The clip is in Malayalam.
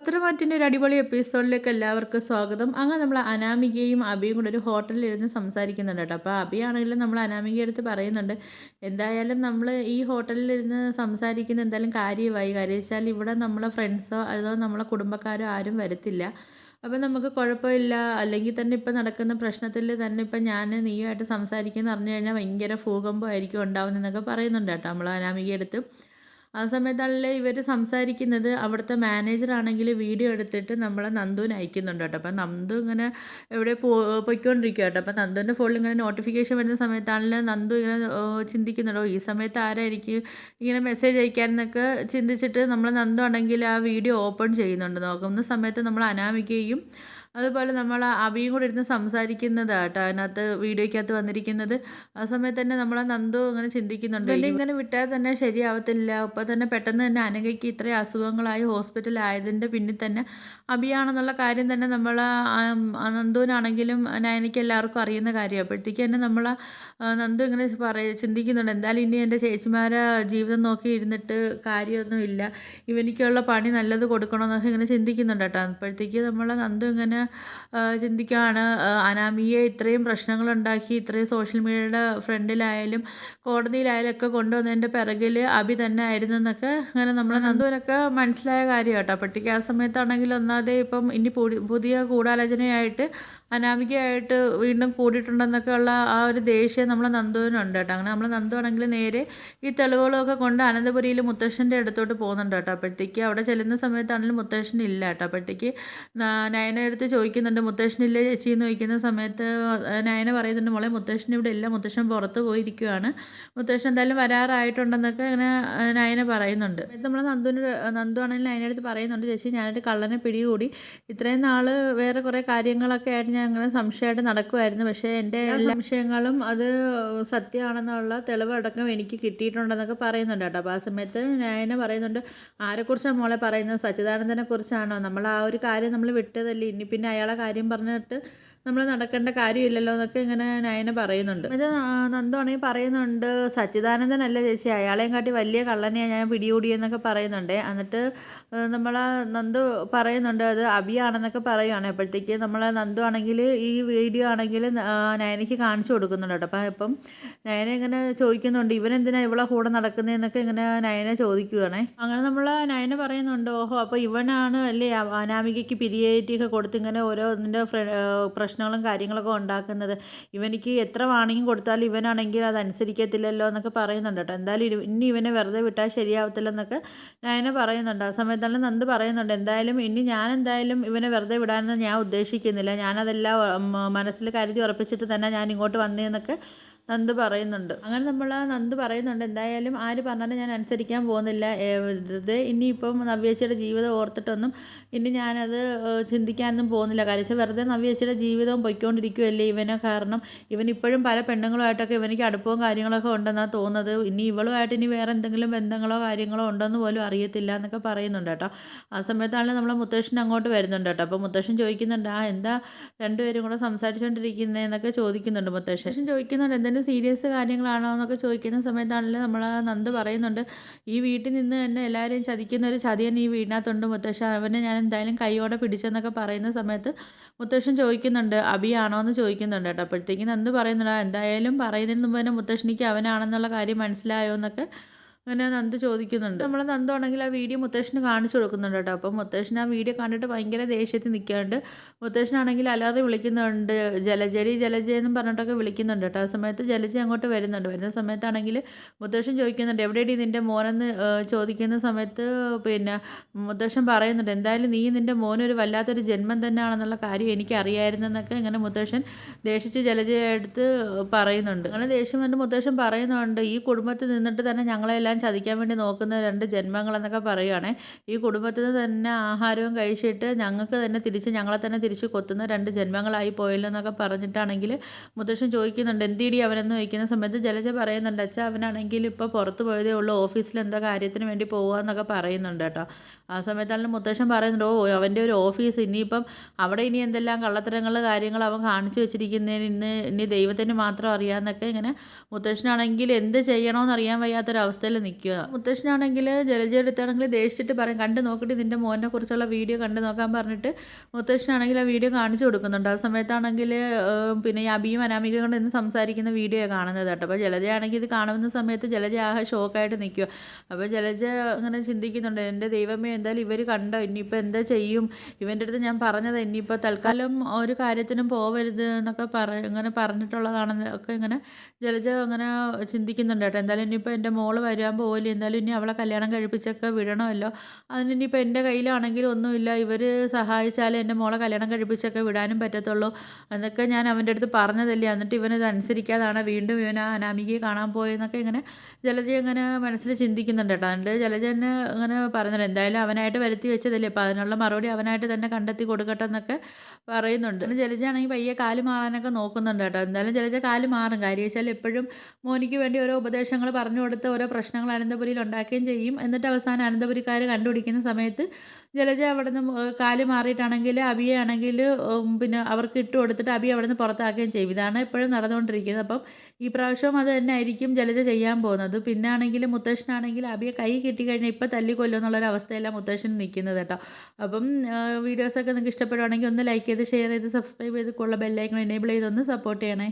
പത്രമാറ്റിന്റെ ഒരു അടിപൊളി എപ്പിസോഡിലേക്ക് എല്ലാവർക്കും സ്വാഗതം. അങ്ങനെ നമ്മൾ അനാമികയും അബിയും കൂടെ ഒരു ഹോട്ടലിൽ ഇരുന്ന് സംസാരിക്കുന്നുണ്ട് കേട്ടോ. അപ്പോൾ അബിയാണെങ്കിലും നമ്മൾ അനാമികയുടെ അടുത്ത് പറയുന്നുണ്ട് എന്തായാലും നമ്മൾ ഈ ഹോട്ടലിൽ ഇരുന്ന് സംസാരിക്കുന്ന എന്തായാലും കാര്യമായി. കാര്യം വെച്ചാൽ ഇവിടെ നമ്മളെ ഫ്രണ്ട്സോ അതോ നമ്മളെ കുടുംബക്കാരോ ആരും വരത്തില്ല. അപ്പോൾ നമുക്ക് കുഴപ്പമില്ല. അല്ലെങ്കിൽ തന്നെ ഇപ്പം നടക്കുന്ന പ്രശ്നത്തിൽ തന്നെ ഇപ്പം ഞാൻ നീയുമായിട്ട് സംസാരിക്കുന്ന പറഞ്ഞു കഴിഞ്ഞാൽ ഭയങ്കര ഭൂകമ്പമായിരിക്കും ഉണ്ടാവുന്നതെന്നൊക്കെ പറയുന്നുണ്ട് കേട്ടോ നമ്മൾ അനാമികയുടെ അടുത്ത്. ആ സമയത്താണല്ലേ ഇവർ സംസാരിക്കുന്നത്. അവിടുത്തെ മാനേജറാണെങ്കിൽ വീഡിയോ എടുത്തിട്ട് നമ്മളെ നന്ദുവിന് അയക്കുന്നുണ്ട് കേട്ടോ. അപ്പം നന്ദു ഇങ്ങനെ എവിടെ പോ പൊയ്ക്കൊണ്ടിരിക്കുക കേട്ടോ. അപ്പം നന്ദുവിന്റെ ഫോണിൽ ഇങ്ങനെ നോട്ടിഫിക്കേഷൻ വരുന്ന സമയത്താണല്ലേ നന്ദു ഇങ്ങനെ ചിന്തിക്കുന്നുണ്ടോ? ഈ സമയത്ത് ആരായിരിക്കും ഇങ്ങനെ മെസ്സേജ് അയക്കാനെന്നൊക്കെ ചിന്തിച്ചിട്ട് നമ്മൾ നന്ദു ആണെങ്കിൽ ആ വീഡിയോ ഓപ്പൺ ചെയ്യുന്നുണ്ട്. നോക്കുന്ന സമയത്ത് നമ്മൾ അനാമിക്കുകയും അതുപോലെ നമ്മൾ അബിയും കൂടെ ഇരുന്ന് സംസാരിക്കുന്നതാണ് കേട്ടോ. അതിനകത്ത് വീഡിയോയ്ക്കകത്ത് വന്നിരിക്കുന്നത്. ആ സമയത്ത് തന്നെ നമ്മളെ നന്ദു ഇങ്ങനെ ചിന്തിക്കുന്നുണ്ട്. ഇങ്ങനെ വിട്ടാൽ തന്നെ ശരിയാവത്തില്ല. ഇപ്പം തന്നെ പെട്ടെന്ന് തന്നെ അനഘയ്ക്ക് ഇത്രയും അസുഖങ്ങളായി ഹോസ്പിറ്റലായതിന്റെ പിന്നിൽ തന്നെ അബിയാണെന്നുള്ള കാര്യം തന്നെ നമ്മൾ നന്ദുവിനാണെങ്കിലും നയനയ്ക്ക് എല്ലാവർക്കും അറിയുന്ന കാര്യം അപ്പോഴത്തേക്ക് തന്നെ നമ്മൾ നന്ദു ഇങ്ങനെ പറയ ചിന്തിക്കുന്നുണ്ട്. എന്തായാലും ഇനി എന്റെ ചേച്ചിമാരെ ജീവിതം നോക്കി ഇരുന്നിട്ട് കാര്യമൊന്നുമില്ല. ഇവനിക്കുള്ള പണി നല്ലത് കൊടുക്കണമെന്നൊക്കെ ഇങ്ങനെ ചിന്തിക്കുന്നുണ്ട് കേട്ടോ. അപ്പോഴത്തേക്ക് നമ്മൾ നന്ദു ഇങ്ങനെ ചിന്തിക്കുകയാണ്. അനാമിയെ ഇത്രയും പ്രശ്നങ്ങളുണ്ടാക്കി ഇത്രയും സോഷ്യൽ മീഡിയയുടെ ഫ്രണ്ടിലായാലും കോടതിയിലായാലും ഒക്കെ കൊണ്ടുവന്നതിന്റെ പിറകിൽ അബി തന്നെ ആയിരുന്നു എന്നൊക്കെ അങ്ങനെ നമ്മൾ നന്ദുവിനൊക്കെ മനസ്സിലായ കാര്യം കേട്ടോ അപ്പോഴത്തേക്ക് ആ സമയത്താണെങ്കിൽ ഒന്നാതെ ഇപ്പം ഇനി പുതിയ ഗൂഢാലോചനയായിട്ട് അനാമികയായിട്ട് വീണ്ടും കൂടിയിട്ടുണ്ടെന്നൊക്കെ ഉള്ള ആ ഒരു ദേഷ്യം നമ്മൾ നന്ദുവിനുണ്ട് കേട്ടോ. അങ്ങനെ നമ്മൾ നന്ദുവാണെങ്കിൽ നേരെ ഈ തെളിവുകളൊക്കെ കൊണ്ട് അനന്തപുരിയിൽ മുത്തശ്ശന്റെ അടുത്തോട്ട് പോകുന്നുണ്ട് കേട്ടോ. അപ്പോഴത്തേക്ക് അവിടെ ചെല്ലുന്ന സമയത്താണെങ്കിലും മുത്തശ്ശൻ ഇല്ല കേട്ടോ. അപ്പോഴത്തേക്ക് നയന എടുത്ത് ചോദിക്കുന്നുണ്ട് മുത്തശ്ശനില്ലേ ചേച്ചി? എന്ന് ചോദിക്കുന്ന സമയത്ത് നയന പറയുന്നുണ്ട് മോളെ മുത്തശ്ശൻ ഇവിടെ ഇല്ല. മുത്തശ്ശൻ പുറത്ത് പോയിരിക്കുകയാണ് മുത്തശ്ശൻ എന്തായാലും വരാറായിട്ടുണ്ടെന്നൊക്കെ അങ്ങനെ നയന പറയുന്നുണ്ട്. നമ്മൾ നന്ദുവിന് നന്ദു ആണെങ്കിൽ നയനടുത്ത് പറയുന്നുണ്ട് ചേച്ചി ഞാനൊരു കള്ളനെ പിടികൂടി. ഇത്രയും നാൾ വേറെ കുറേ കാര്യങ്ങളൊക്കെ ആയിട്ട് ഞാൻ അങ്ങനെ സംശയമായിട്ട് നടക്കുമായിരുന്നു പക്ഷേ എന്റെ എല്ലാ സംശയങ്ങളും അത് സത്യമാണെന്നുള്ള തെളിവടക്കം എനിക്ക് കിട്ടിയിട്ടുണ്ടെന്നൊക്കെ പറയുന്നുണ്ട് കേട്ടോ. അപ്പോൾ ആ സമയത്ത് ഞാൻ പറയുന്നുണ്ട് ആരെക്കുറിച്ചാണ് മോളെ പറയുന്നത്? സച്ചിദാനന്ദനെ കുറിച്ചാണോ നമ്മൾ ആ ഒരു കാര്യം നമ്മൾ വിട്ടതല്ലേ. ഇനി പിന്നെ അയാളെ കാര്യം പറഞ്ഞിട്ട് നമ്മൾ നടക്കേണ്ട കാര്യമില്ലല്ലോ എന്നൊക്കെ ഇങ്ങനെ നയന പറയുന്നുണ്ട്. ഇത് നന്ദുവാണെങ്കിൽ പറയുന്നുണ്ട് സച്ചിദാനന്ദനല്ല ചേച്ചി അയാളെയും കാട്ടി വലിയ കള്ളനെയാണ് ഞാൻ പിടികൂടിയെന്നൊക്കെ പറയുന്നുണ്ട്. എന്നിട്ട് നമ്മൾ നന്ദു പറയുന്നുണ്ട് അത് അബിയാണെന്നൊക്കെ പറയുകയാണ് അപ്പോഴത്തേക്ക് നമ്മൾ നന്ദു ആണെങ്കിൽ ഈ വീഡിയോ ആണെങ്കിൽ നയനയ്ക്ക് കാണിച്ചു കൊടുക്കുന്നുണ്ട് കേട്ടോ. അപ്പം ഇപ്പം നയന ഇങ്ങനെ ചോദിക്കുന്നുണ്ട് ഇവനെന്തിനാണ് ഇവളെ കൂടെ നടക്കുന്നതെന്നൊക്കെ ഇങ്ങനെ നയന ചോദിക്കുകയാണേ അങ്ങനെ നമ്മൾ നയന പറയുന്നുണ്ട് ഓഹോ അപ്പോൾ ഇവനാണ് അല്ലേ അനാമികയ്ക്ക് പിരിയേറ്റിയൊക്കെ കൊടുത്ത് ഇങ്ങനെ ഓരോ ഇതിന്റെ പ്രശ്നങ്ങളും കാര്യങ്ങളൊക്കെ ഉണ്ടാക്കുന്നത്. ഇവനിക്ക് എത്ര വാണിംഗ് കൊടുത്താലും ഇവനാണെങ്കിൽ അത് അനുസരിക്കത്തില്ലല്ലോ എന്നൊക്കെ പറയുന്നുണ്ട് കേട്ടോ. എന്തായാലും ഇനി ഇവനെ വെറുതെ വിട്ടാൽ ശരിയാവത്തില്ലെന്നൊക്കെ നയന പറയുന്നുണ്ട്. ആ സമയത്തെല്ലാം നന്ദ് പറയുന്നുണ്ട്. എന്തായാലും ഇനി ഞാൻ എന്തായാലും ഇവനെ വെറുതെ വിടാനൊന്നും ഞാൻ ഉദ്ദേശിക്കുന്നില്ല. ഞാനതെല്ലാം മനസ്സിൽ കരുതി ഉറപ്പിച്ചിട്ട് തന്നെ ഞാൻ ഇങ്ങോട്ട് വന്നതെന്നൊക്കെ നന്ദ് പറയുന്നുണ്ട്. അങ്ങനെ നമ്മൾ നന്ദ് പറയുന്നുണ്ട്. എന്തായാലും ആര് പറഞ്ഞാലും ഞാൻ അനുസരിക്കാൻ പോകുന്നില്ല. ഇത് ഇനിയിപ്പം നവ്യേച്ചിയുടെ ജീവിതം ഓർത്തിട്ടൊന്നും ഇനി ഞാനത് ചിന്തിക്കാനൊന്നും പോകുന്നില്ല. കാര്യം വെറുതെ നവ്യേച്ചിയുടെ ജീവിതവും പൊയ്ക്കൊണ്ടിരിക്കുകയല്ലേ ഇവനെ കാരണം. ഇവൻ ഇപ്പോഴും പല പെണ്ണുങ്ങളുമായിട്ടൊക്കെ ഇവനിക്ക് അടുപ്പവും കാര്യങ്ങളൊക്കെ ഉണ്ടെന്നാണ് തോന്നുന്നത്. ഇനി ഇവളുമായിട്ട് ഇനി വേറെ എന്തെങ്കിലും ബന്ധങ്ങളോ കാര്യങ്ങളോ ഉണ്ടോയെന്ന് പോലും അറിയത്തില്ല എന്നൊക്കെ പറയുന്നുണ്ട് കേട്ടോ. ആ സമയത്താണെങ്കിൽ നമ്മളെ മുത്തശ്ശൻ അങ്ങോട്ട് വരുന്നുണ്ട് കേട്ടോ. അപ്പോൾ മുത്തശ്ശൻ ചോദിക്കുന്നുണ്ട് ആ എന്താ രണ്ടുപേരും കൂടെ സംസാരിച്ചുകൊണ്ടിരിക്കുന്നതെന്നൊക്കെ ചോദിക്കുന്നുണ്ട് മുത്തശ്ശൻ. ചോദിക്കുന്നുണ്ട് എന്തെങ്കിലും എന്തെങ്കിലും സീരിയസ് കാര്യങ്ങളാണോ എന്നൊക്കെ ചോദിക്കുന്ന സമയത്താണല്ലോ നമ്മൾ നന്ദ് പറയുന്നുണ്ട്. ഈ വീട്ടിൽ നിന്ന് തന്നെ എല്ലാവരെയും ചതിക്കുന്ന ഒരു ചതിയൻ ഈ വീടിനകത്തുണ്ട് മുത്തശ്ശ. അവനെ ഞാൻ എന്തായാലും കൈയോടെ പിടിച്ചെന്നൊക്കെ പറയുന്ന സമയത്ത് മുത്തശ്ശൻ ചോദിക്കുന്നുണ്ട് അബിയാണോ എന്ന് ചോദിക്കുന്നുണ്ട് കേട്ടോ. അപ്പോഴത്തേക്കും നന്ദ് പറയുന്നുണ്ട് എന്തായാലും പറയുന്നതിന് മുമ്പ് തന്നെ മുത്തശ്ശനിക്ക് അവനാണെന്നുള്ള കാര്യം മനസ്സിലായോ എന്നൊക്കെ അങ്ങനെ നന്ദ് ചോദിക്കുന്നുണ്ട്. നമ്മളെ നന്ദാണെങ്കിൽ ആ വീഡിയോ മുത്തശ്ശന് കാണിച്ചു കൊടുക്കുന്നുണ്ട് കേട്ടോ. അപ്പം മുത്തശ്ശൻ ആ വീഡിയോ കണ്ടിട്ട് ഭയങ്കര ദേഷ്യത്തിൽ നിൽക്കുന്നുണ്ട് മുത്തശ്ശനാണെങ്കിൽ അലറി വിളിക്കുന്നുണ്ട്. ജലജടി ജലജ പറഞ്ഞിട്ടൊക്കെ വിളിക്കുന്നുണ്ട് കേട്ടോ. ആ സമയത്ത് ജലജ അങ്ങോട്ട് വരുന്നുണ്ട്. വരുന്ന സമയത്താണെങ്കിൽ മുത്തശ്ശൻ ചോദിക്കുന്നുണ്ട് എവിടെയടി നിന്റെ മോനെന്ന്? ചോദിക്കുന്ന സമയത്ത് പിന്നെ മുത്തശ്ശൻ പറയുന്നുണ്ട് എന്തായാലും നീ നിന്റെ മോനൊരു വല്ലാത്തൊരു ജന്മം തന്നെയാണെന്നുള്ള കാര്യം എനിക്കറിയായിരുന്നെന്നൊക്കെ ഇങ്ങനെ മുത്തശ്ശൻ ദേഷിച്ച് ജലജയെടുത്ത് പറയുന്നുണ്ട്. അങ്ങനെ ദേഷ്യം വന്നിട്ട് മുത്തശ്ശൻ പറയുന്നുണ്ട് ഈ കുടുംബത്തിൽ നിന്നിട്ട് തന്നെ ഞങ്ങളെല്ലാം ചതിക്കാൻ വേണ്ടി നോക്കുന്ന രണ്ട് ജന്മങ്ങളെന്നൊക്കെ പറയുകയാണെ ഈ കുടുംബത്തിൽ തന്നെ ആഹാരവും കഴിച്ചിട്ട് ഞങ്ങൾക്ക് തന്നെ തിരിച്ച് ഞങ്ങളെ തന്നെ തിരിച്ച് കൊത്തുന്ന രണ്ട് ജന്മങ്ങളായി പോയല്ലോ എന്നൊക്കെ പറഞ്ഞിട്ടാണെങ്കിൽ മുത്തശ്ശൻ ചോദിക്കുന്നുണ്ട് എന്തിടി അവനെന്ന്? ചോദിക്കുന്ന സമയത്ത് ജലജ പറയുന്നുണ്ട് അച്ഛാ അവനാണെങ്കിൽ ഇപ്പോൾ പുറത്ത് പോയതേ ഉള്ളൂ ഓഫീസിൽ എന്തോ കാര്യത്തിന് വേണ്ടി പോകുക പറയുന്നുണ്ട് കേട്ടോ. ആ സമയത്താണെങ്കിൽ മുത്തശ്ശൻ പറയുന്നുണ്ട് ഓ അവന്റെ ഒരു ഓഫീസ് ഇനിയിപ്പം അവിടെ ഇനി എന്തെല്ലാം കള്ളത്തരങ്ങൾ കാര്യങ്ങൾ അവൻ കാണിച്ചു വെച്ചിരിക്കുന്നതിന് ഇന്ന് ഇനി ദൈവത്തിന് മാത്രം അറിയാമെന്നൊക്കെ ഇങ്ങനെ മുത്തശ്ശനാണെങ്കിൽ എന്ത് ചെയ്യണമെന്ന് അറിയാൻ വയ്യാത്തൊരവസ്ഥയിൽ നിൽക്കുക. മുത്തശ്ശനാണെങ്കിൽ ജലജ എടുത്താണെങ്കിൽ ദേഷ്യിട്ട് പറയും കണ്ട് നോക്കിയിട്ട് നിന്റെ മോനെ കുറിച്ചുള്ള വീഡിയോ കണ്ടു നോക്കാൻ പറഞ്ഞിട്ട് മുത്തശ്ശനാണെങ്കിൽ ആ വീഡിയോ കാണിച്ചു കൊടുക്കുന്നുണ്ട്. ആ സമയത്താണെങ്കിൽ പിന്നെ ഈ അബിയും അനാമികയും കൊണ്ട് ഇന്ന് സംസാരിക്കുന്ന വീഡിയോ കാണുന്നത് കേട്ടോ. അപ്പോൾ ജലജയാണെങ്കിൽ ഇത് കാണുന്ന സമയത്ത് ജലജ ആകെ ഷോക്കായിട്ട് നിൽക്കുക. അപ്പോൾ ജലജ അങ്ങനെ ചിന്തിക്കുന്നുണ്ട് എന്റെ ദൈവമേ എന്തായാലും ഇവർ കണ്ടോ? ഇനിയിപ്പോൾ എന്താ ചെയ്യും? ഇവന്റെ അടുത്ത് ഞാൻ പറഞ്ഞത് ഇനിയിപ്പോൾ തൽക്കാലം ഒരു കാര്യത്തിനും പോവരുത് എന്നൊക്കെ പറ ഇങ്ങനെ പറഞ്ഞിട്ടുള്ളതാണെന്ന് ഒക്കെ ഇങ്ങനെ ജലജ അങ്ങനെ ചിന്തിക്കുന്നുണ്ട് കേട്ടോ. എന്തായാലും ഇനിയിപ്പോൾ എന്റെ മോൾ വരാൻ പോകില്ല എന്തായാലും ഇനി അവളെ കല്യാണം കഴിപ്പിച്ചൊക്കെ വിടണമല്ലോ. അതിന് ഇനിയിപ്പോൾ എന്റെ കയ്യിലാണെങ്കിൽ ഒന്നുമില്ല. ഇവർ സഹായിച്ചാലേ എന്റെ മോളെ കല്യാണം കഴിപ്പിച്ചൊക്കെ വിടാനും പറ്റത്തുള്ളൂ. എന്നൊക്കെ ഞാൻ അവന്റെ അടുത്ത് പറഞ്ഞതല്ലേ. എന്നിട്ട് ഇവനത് അനുസരിക്കാതാണ് വീണ്ടും ഇവൻ ആ അനാമികയെ കാണാൻ പോയെന്നൊക്കെ ഇങ്ങനെ ജലജ ഇങ്ങനെ മനസ്സിൽ ചിന്തിക്കുന്നുണ്ട് കേട്ടോ. അതിന്റെ ജലജ ഇങ്ങനെ പറഞ്ഞത് എന്തായാലും അവനായിട്ട് വരുത്തി വെച്ചതല്ലേ. അപ്പോൾ അതിനുള്ള മറുപടി അവനായിട്ട് തന്നെ കണ്ടെത്തി കൊടുക്കട്ടെ എന്നൊക്കെ പറയുന്നുണ്ട്. ജലജയാണെങ്കിൽ പയ്യെ കാൽ മാറാനൊക്കെ നോക്കുന്നുണ്ട് കേട്ടോ. എന്തായാലും ജലജ കാൽ മാറും. കാര്യം വെച്ചാൽ എപ്പോഴും മോനിക്ക് വേണ്ടി ഓരോ ഉപദേശങ്ങൾ പറഞ്ഞു കൊടുത്ത് ഓരോ പ്രശ്നങ്ങൾ അനന്തപുരിയിൽ ഉണ്ടാക്കുകയും ചെയ്യും. എന്നിട്ട് അവസാനം അനന്തപുരിക്കാർ കണ്ടുപിടിക്കുന്ന സമയത്ത് ജലജ അവിടെ നിന്ന് കാൽ മാറിയിട്ടാണെങ്കിൽ അബിയെ ആണെങ്കിൽ പിന്നെ അവർക്ക് ഇട്ട് കൊടുത്തിട്ട് അബി അവിടെ നിന്ന് പുറത്താക്കുകയും ചെയ്യും. ഇതാണ് എപ്പോഴും നടന്നുകൊണ്ടിരിക്കുന്നത്. അപ്പം ഈ പ്രാവശ്യം അത് തന്നെ ആയിരിക്കും ജലജ ചെയ്യാൻ പോകുന്നത്. പിന്നെ ആണെങ്കിൽ മുത്തശ്ശനാണെങ്കിൽ അബിയെ കൈ കിട്ടിക്കഴിഞ്ഞാൽ ഇപ്പം തല്ലിക്കൊല്ലോ എന്നുള്ളൊരു അവസ്ഥയിലാണ് മുത്തശ്ശൻ നിൽക്കുന്നത് കേട്ടോ. അപ്പം വീഡിയോസൊക്കെ നിങ്ങൾക്ക് ഇഷ്ടപ്പെടുവാണെങ്കിൽ ഒന്ന് ലൈക്ക് ചെയ്ത് ഷെയർ ചെയ്ത് സബ്സ്ക്രൈബ് ചെയ്ത് ഉള്ള ബെല്ലൈക്കൺ എനേബിൾ ചെയ്തൊന്ന് സപ്പോർട്ട് ചെയ്യണേ.